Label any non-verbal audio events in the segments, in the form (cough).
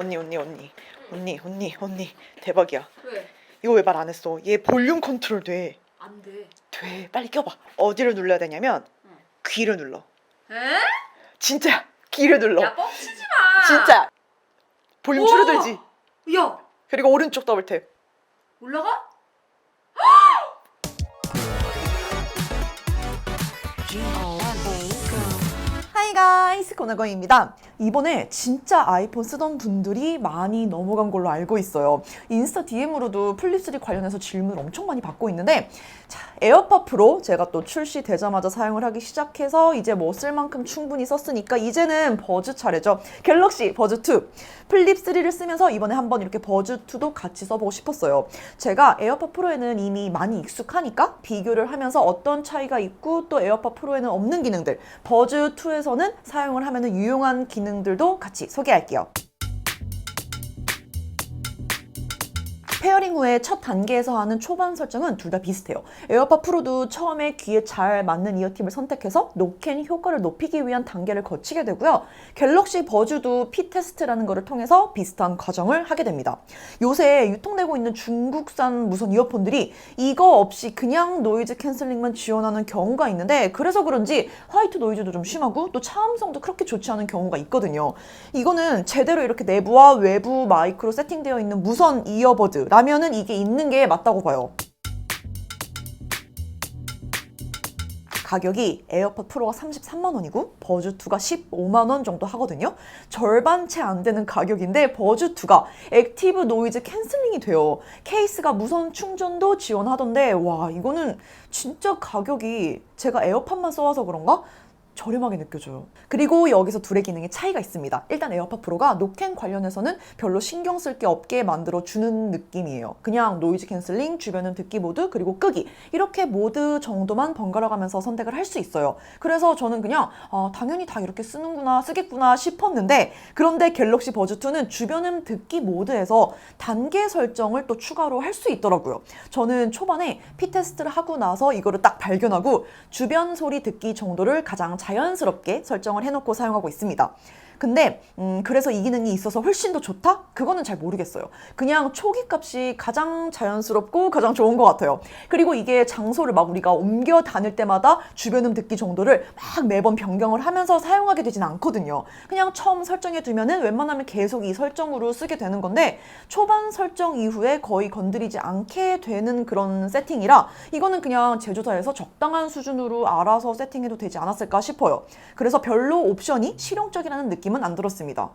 언니 언니 언니 언니 언니 언니 대박이야. 왜? 이거 왜 말 안 했어? 얘 볼륨 컨트롤 돼. 안 돼. 돼. 빨리 껴봐. 어디를 눌러야 되냐면 응. 귀를 눌러. 에? 진짜 귀를 눌러. 야 뻥치지 마. 진짜 볼륨 우와! 줄어들지. 야 그리고 오른쪽 더블 탭. 올라가? 하이 가이스 코너거입니다. 이번에 진짜 아이폰 쓰던 분들이 많이 넘어간 걸로 알고 있어요. 인스타 DM으로도 플립3 관련해서 질문을 엄청 많이 받고 있는데 자, 에어팟 프로 제가 또 출시되자마자 사용을 하기 시작해서 이제 뭐 쓸 만큼 충분히 썼으니까 이제는 버즈 차례죠. 갤럭시 버즈 2. 플립 3를 쓰면서 이번에 한번 이렇게 버즈 2도 같이 써보고 싶었어요. 제가 에어팟 프로에는 이미 많이 익숙하니까 비교를 하면서 어떤 차이가 있고 또 에어팟 프로에는 없는 기능들 버즈 2에서는 사용을 하면 유용한 기능 들도 같이 소개할게요. 페어링 후에 첫 단계에서 하는 초반 설정은 둘 다 비슷해요. 에어팟 프로도 처음에 귀에 잘 맞는 이어팁을 선택해서 노캔 효과를 높이기 위한 단계를 거치게 되고요. 갤럭시 버즈도 피 테스트라는 것을 통해서 비슷한 과정을 하게 됩니다. 요새 유통되고 있는 중국산 무선 이어폰들이 이거 없이 그냥 노이즈 캔슬링만 지원하는 경우가 있는데 그래서 그런지 화이트 노이즈도 좀 심하고 또 차음성도 그렇게 좋지 않은 경우가 있거든요. 이거는 제대로 이렇게 내부와 외부 마이크로 세팅되어 있는 무선 이어버드 라면은 이게 있는 게 맞다고 봐요. 가격이 에어팟 프로가 33만 원이고 버즈 2가 15만 원 정도 하거든요. 절반 채 안 되는 가격인데 버즈 2가 액티브 노이즈 캔슬링이 돼요. 케이스가 무선 충전도 지원하던데 와 이거는 진짜 가격이 제가 에어팟만 써와서 그런가? 저렴하게 느껴져요. 그리고 여기서 둘의 기능의 차이가 있습니다. 일단 에어팟 프로가 노캔 관련해서는 별로 신경 쓸 게 없게 만들어 주는 느낌이에요. 그냥 노이즈 캔슬링, 주변음 듣기 모드, 그리고 끄기 이렇게 모드 정도만 번갈아 가면서 선택을 할 수 있어요. 그래서 저는 그냥 아, 당연히 다 이렇게 쓰는구나, 쓰겠구나 싶었는데 그런데 갤럭시 버즈 2는 주변음 듣기 모드에서 단계 설정을 또 추가로 할 수 있더라고요. 저는 초반에 피 테스트를 하고 나서 이거를 딱 발견하고 주변 소리 듣기 정도를 가장 자연스럽게 설정을 해놓고 사용하고 있습니다. 근데 음, 그래서 이 기능이 있어서 훨씬 더 좋다? 그거는 잘 모르겠어요. 그냥 초기 값이 가장 자연스럽고 가장 좋은 것 같아요. 그리고 이게 장소를 막 우리가 옮겨 다닐 때마다 주변음 듣기 정도를 막 매번 변경을 하면서 사용하게 되진 않거든요. 그냥 처음 설정해 두면은 웬만하면 계속 이 설정으로 쓰게 되는 건데 초반 설정 이후에 거의 건드리지 않게 되는 그런 세팅이라 이거는 그냥 제조사에서 적당한 수준으로 알아서 세팅해도 되지 않았을까 싶어요. 그래서 별로 옵션이 실용적이라는 느낌 은 안 들었습니다.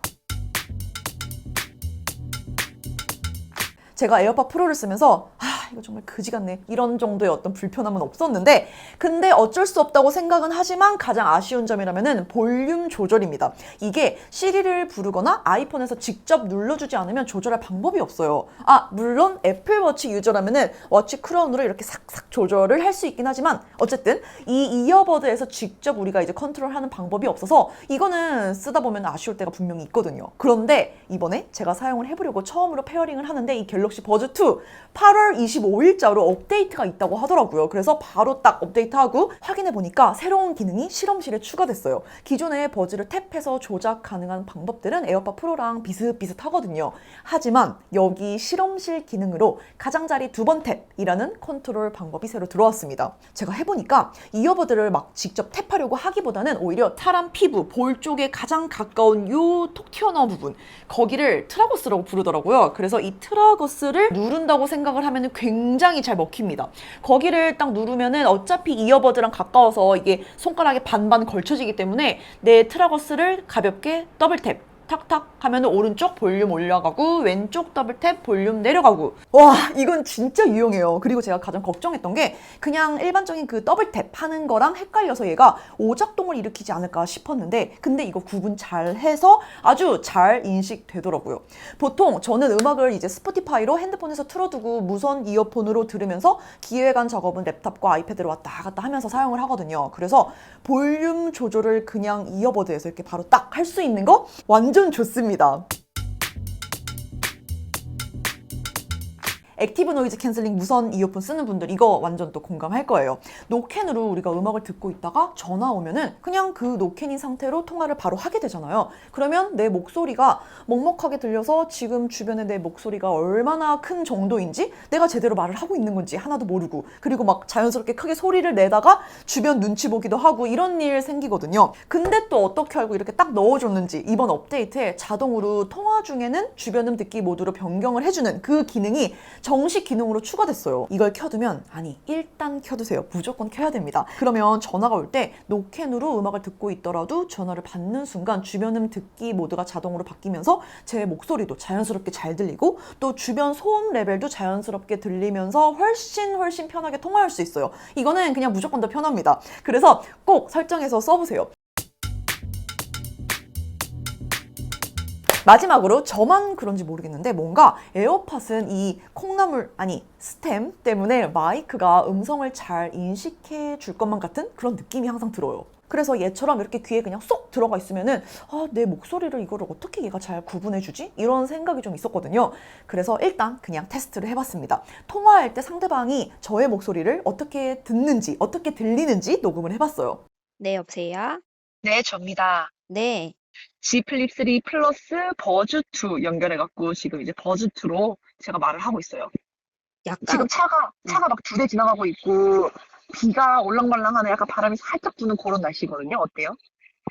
제가 에어팟 프로를 쓰면서 아 이거 정말 그지 같네 이런 정도의 어떤 불편함은 없었는데 근데 어쩔 수 없다고 생각은 하지만 가장 아쉬운 점이라면은 볼륨 조절입니다. 이게 시리를 부르거나 아이폰에서 직접 눌러주지 않으면 조절할 방법이 없어요. 아 물론 애플워치 유저라면은 워치 크라운으로 이렇게 싹싹 조절을 할 수 있긴 하지만 어쨌든 이 이어버드에서 직접 우리가 이제 컨트롤하는 방법이 없어서 이거는 쓰다 보면 아쉬울 때가 분명히 있거든요. 그런데 이번에 제가 사용을 해보려고 처음으로 페어링을 하는데 이 갤럭시 버즈 2 8월 25 일자로 업데이트가 있다고 하더라고요. 그래서 바로 딱 업데이트하고 확인해 보니까 새로운 기능이 실험실에 추가됐어요. 기존의 버즈를 탭해서 조작 가능한 방법들은 에어팟 프로랑 비슷비슷하거든요. 하지만 여기 실험실 기능으로 가장자리 두 번 탭이라는 컨트롤 방법이 새로 들어왔습니다. 제가 해보니까 이어버드를 막 직접 탭하려고 하기보다는 오히려 타람 피부, 볼 쪽에 가장 가까운 요 톡 튀어나온 부분 거기를 트라고스라고 부르더라고요. 그래서 이 트라고스를 누른다고 생각을 하면 굉장히 잘 먹힙니다. 거기를 딱 누르면은 어차피 이어버드랑 가까워서 이게 손가락에 반반 걸쳐지기 때문에 내 트라고스를 가볍게 더블 탭 탁탁 하면 오른쪽 볼륨 올라가고 왼쪽 더블 탭 볼륨 내려가고. 와 이건 진짜 유용해요. 그리고 제가 가장 걱정했던 게 그냥 일반적인 그 더블 탭 하는 거랑 헷갈려서 얘가 오작동을 일으키지 않을까 싶었는데 근데 이거 구분 잘 해서 아주 잘 인식되더라고요. 보통 저는 음악을 이제 스포티파이로 핸드폰에서 틀어두고 무선 이어폰으로 들으면서 기획안 작업은 랩탑과 아이패드로 왔다 갔다 하면서 사용을 하거든요. 그래서 볼륨 조절을 그냥 이어버드에서 이렇게 바로 딱 할 수 있는 거 완전 좋습니다. 액티브 노이즈 캔슬링 무선 이어폰 쓰는 분들 이거 완전 또 공감할 거예요. 노캔으로 우리가 음악을 듣고 있다가 전화 오면은 그냥 그 노캔인 상태로 통화를 바로 하게 되잖아요. 그러면 내 목소리가 먹먹하게 들려서 지금 주변에 내 목소리가 얼마나 큰 정도인지 내가 제대로 말을 하고 있는 건지 하나도 모르고 그리고 막 자연스럽게 크게 소리를 내다가 주변 눈치 보기도 하고 이런 일 생기거든요. 근데 또 어떻게 알고 이렇게 딱 넣어줬는지 이번 업데이트에 자동으로 통화 중에는 주변 음 듣기 모드로 변경을 해주는 그 기능이 정식 기능으로 추가됐어요. 이걸 켜두면 아니 일단 켜두세요. 무조건 켜야 됩니다. 그러면 전화가 올 때 노캔으로 음악을 듣고 있더라도 전화를 받는 순간 주변 음 듣기 모드가 자동으로 바뀌면서 제 목소리도 자연스럽게 잘 들리고 또 주변 소음 레벨도 자연스럽게 들리면서 훨씬 훨씬 편하게 통화할 수 있어요. 이거는 그냥 무조건 더 편합니다. 그래서 꼭 설정해서 써보세요. 마지막으로 저만 그런지 모르겠는데 뭔가 에어팟은 이 콩나물 아니 스템 때문에 마이크가 음성을 잘 인식해 줄 것만 같은 그런 느낌이 항상 들어요. 그래서 얘처럼 이렇게 귀에 그냥 쏙 들어가 있으면은 아, 내 목소리를 이거를 어떻게 얘가 잘 구분해 주지? 이런 생각이 좀 있었거든요. 그래서 일단 그냥 테스트를 해 봤습니다. 통화할 때 상대방이 저의 목소리를 어떻게 듣는지, 어떻게 들리는지 녹음을 해 봤어요. 네, 여보세요? 네, 접니다. 네. G 플립 3 플러스 버즈 2 연결해갖고 지금 이제 버즈 2로 제가 말을 하고 있어요. 약간, 지금 차가 차가 막 두 대 지나가고 있고 비가 올랑말랑하네. 약간 바람이 살짝 부는 그런 날씨거든요. 어때요?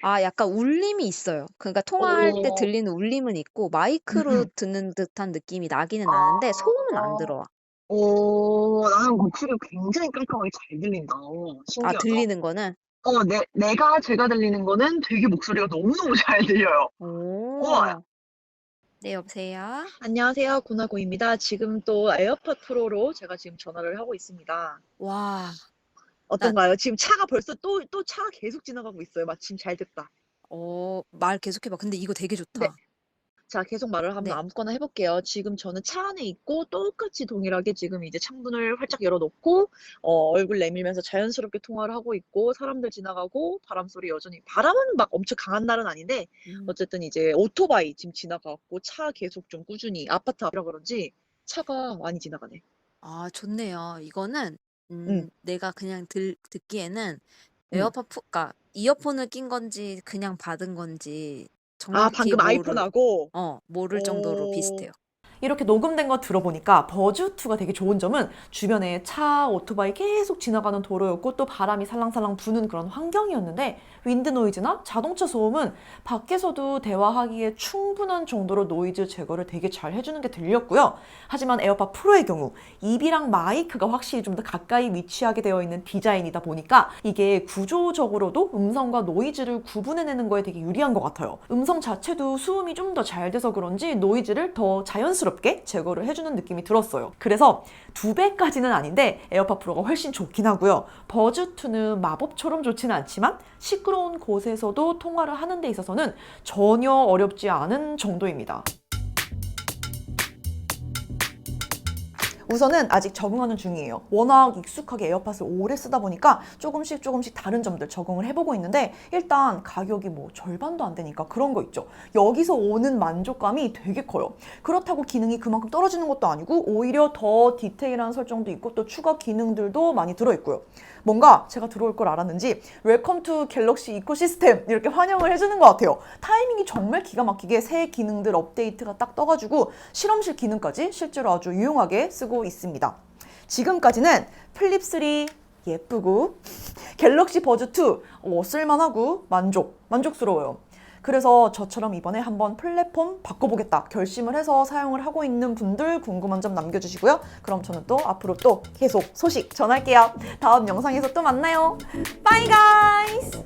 아, 약간 울림이 있어요. 그러니까 통화할 때 오. 들리는 울림은 있고, 마이크로 음, 음. 듣는 듯한 느낌이 나기는 아, 나는데, 소음은 안 들어와. 오, 나는 목소리가 굉장히 깔끔하게 잘 들린다. 어, 아, 신기하다. 들리는 거는? 어, 내, 내가 제가 들리는 거는 되게 목소리가 너무너무 (laughs) 잘 들려요. 우와. 오. 네, 여보세요? 안녕하세요. 구나고입니다. 지금 또 에어팟 프로로 제가 지금 전화를 하고 있습니다. 와, 어떤가요? 지금 차가 벌써 또, 또 차가 계속 지나가고 있어요. 마침 잘 됐다. 어, 말 계속해봐. 근데 이거 되게 좋다. 네. 자, 계속 말을 한번 네. 아무거나 해볼게요. 지금 저는 차 안에 있고 똑같이 동일하게 지금 이제 창문을 활짝 열어놓고 어, 얼굴 내밀면서 자연스럽게 통화를 하고 있고 사람들 지나가고 바람 소리 여전히 바람은 막 엄청 강한 날은 아닌데 음. 어쨌든 이제 오토바이 지금 지나가고 차 계속 좀 꾸준히 아파트 앞이라 그런지 차가 많이 지나가네. 아, 좋네요. 이거는, 음, 응. 내가 그냥 들, 듣기에는 응. 에어팟, 푸, 그러니까 이어폰을 낀 건지, 그냥 받은 건지, 아, 정확히 방금 모를, 아이폰하고 어, 모를 정도로 오. 비슷해요. 이렇게 녹음된 거 들어보니까 버즈2가 되게 좋은 점은 주변에 차, 오토바이 계속 지나가는 도로였고 또 바람이 살랑살랑 부는 그런 환경이었는데 윈드 노이즈나 자동차 소음은 밖에서도 대화하기에 충분한 정도로 노이즈 제거를 되게 잘 해주는 게 들렸고요. 하지만 에어팟 프로의 경우 입이랑 마이크가 확실히 좀 더 가까이 위치하게 되어 있는 디자인이다 보니까 이게 구조적으로도 음성과 노이즈를 구분해내는 거에 되게 유리한 것 같아요. 음성 자체도 수음이 좀 더 잘 돼서 그런지 노이즈를 더 자연스럽게 제거를 해주는 느낌이 들었어요. 그래서 두 배까지는 아닌데 에어팟 프로가 훨씬 좋긴 하고요. 버즈2는 마법처럼 좋지는 않지만 시끄러운 곳에서도 통화를 하는 데 있어서는 전혀 어렵지 않은 정도입니다. 우선은 아직 적응하는 중이에요. 워낙 익숙하게 에어팟을 오래 쓰다 보니까 조금씩 조금씩 다른 점들 적응을 해보고 있는데 일단 가격이 뭐 절반도 안 되니까 그런 거 있죠. 여기서 오는 만족감이 되게 커요. 그렇다고 기능이 그만큼 떨어지는 것도 아니고 오히려 더 디테일한 설정도 있고 또 추가 기능들도 많이 들어있고요. 뭔가 제가 들어올 걸 알았는지 웰컴 투 갤럭시 이코시스템 이렇게 환영을 해주는 것 같아요. 타이밍이 정말 기가 막히게 새 기능들 업데이트가 딱 떠가지고 실험실 기능까지 실제로 아주 유용하게 쓰고 나오고 있습니다. 지금까지는 플립3 예쁘고 (laughs) 갤럭시 버즈2 어, 쓸만하고 만족, 만족스러워요. 그래서 저처럼 이번에 한번 플랫폼 바꿔보겠다 결심을 해서 사용을 하고 있는 분들 궁금한 점 남겨주시고요. 그럼 저는 또 앞으로 또 계속 소식 전할게요. 다음 영상에서 또 만나요. 바이 가이즈!